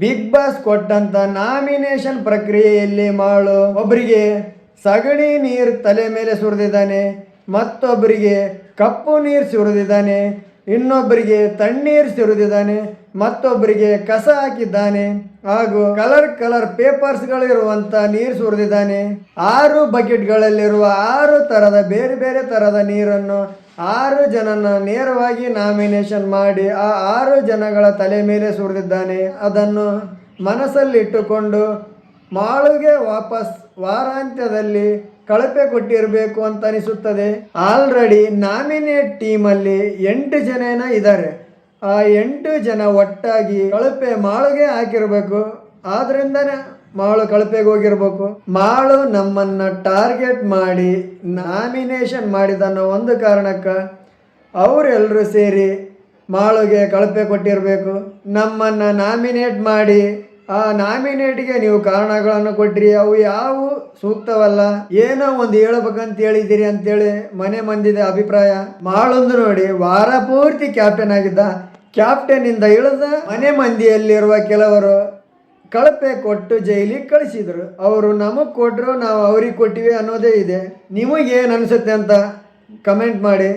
Big boss ಕೊಟ್ಟಂತ nomination ಪ್ರಕ್ರಿಯೆಯಲ್ಲಿ ಮಾಳು. ಒಬ್ಬರಿಗೆ ಸಗಣಿ ನೀರು ತಲೆ ಮೇಲೆ ಸುರಿದಿದ್ದಾನೆ ಮತ್ತೊಬ್ಬರಿಗೆ ಕಪ್ಪು ನೀರು ಸುರಿದಿದ್ದಾನೆ ಇನ್ನೊಬ್ಬರಿಗೆ ತಣ್ಣೀರು ಸುರಿದಿದ್ದಾನೆ ಮತ್ತೊಬ್ಬರಿಗೆ ಕಸ ಹಾಕಿದ್ದಾನೆ ಹಾಗೂ ಕಲರ್ ಕಲರ್ ಪೇಪರ್ಸ್ಗಳಿರುವಂಥ ನೀರು ಸುರಿದಿದ್ದಾನೆ. ಆರು ಬಕೆಟ್ಗಳಲ್ಲಿರುವ ಆರು ತರದ ಬೇರೆ ಬೇರೆ ತರದ ನೀರನ್ನು ಆರು ಜನನ ನೇರವಾಗಿ ನಾಮಿನೇಷನ್ ಮಾಡಿ ಆ ಆರು ಜನಗಳ ತಲೆ ಮೇಲೆ ಸುರಿದಿದ್ದಾನೆ. ಅದನ್ನು ಮನಸ್ಸಲ್ಲಿಟ್ಟುಕೊಂಡು ಮಾಳುಗೆ ವಾಪಸ್ ವಾರಾಂತ್ಯದಲ್ಲಿ ಕಳಪೆ ಕೊಟ್ಟಿರಬೇಕು ಅಂತ ಅನಿಸುತ್ತದೆ. ಆಲ್ರೆಡಿ ನಾಮಿನೇಟ್ ಟೀಮಲ್ಲಿ ಎಂಟು ಜನ ಇದ್ದಾರೆ. ಆ ಎಂಟು ಜನ ಒಟ್ಟಾಗಿ ಕಳಪೆ ಮಾಳುಗೆ ಹಾಕಿರ್ಬೇಕು. ಆದ್ರಿಂದನೇ ಮಾಳು ಕಳಪೆಗೆ ಹೋಗಿರ್ಬೇಕು. ಮಾಳು ನಮ್ಮನ್ನ ಟಾರ್ಗೆಟ್ ಮಾಡಿ ನಾಮಿನೇಷನ್ ಮಾಡಿದನ್ನೋ ಒಂದು ಕಾರಣಕ್ಕೆ ಅವರೆಲ್ಲರೂ ಸೇರಿ ಮಾಳುಗೆ ಕಳಪೆ ಕೊಟ್ಟಿರಬೇಕು. ನಮ್ಮನ್ನು ನಾಮಿನೇಟ್ ಮಾಡಿ ಆ ನಾಮಿನೇಟ್ಗೆ ನೀವು ಕಾರಣಗಳನ್ನು ಕೊಟ್ಟಿರಿ ಅವು ಯಾವು ಸೂಕ್ತವಲ್ಲ. ಏನೋ ಒಂದು ಹೇಳ್ಬೇಕಂತ ಹೇಳಿದ್ದೀರಿ ಅಂತೇಳಿ ಮನೆ ಮಂದಿದ ಅಭಿಪ್ರಾಯ. ಮಾಳೊಂದು ನೋಡಿ, ವಾರ ಪೂರ್ತಿ ಕ್ಯಾಪ್ಟನ್ ಆಗಿದ್ದ ಕ್ಯಾಪ್ಟನ್ ಇಂದ ಇಳಿದ ಮನೆ ಮಂದಿಯಲ್ಲಿರುವ ಕೆಲವರು ಕಳಪೆ ಕೊಟ್ಟು ಜೈಲಿಗೆ ಕಳಿಸಿದ್ರು. ಅವರು ನಮಗೆ ಕೊಟ್ಟರು ನಾವು ಅವ್ರಿಗೆ ಕೊಟ್ಟಿವಿ ಅನ್ನೋದೇ ಇದೆ. ನಿಮಗೇನು ಅನಿಸುತ್ತೆ ಅಂತ ಕಮೆಂಟ್ ಮಾಡಿ.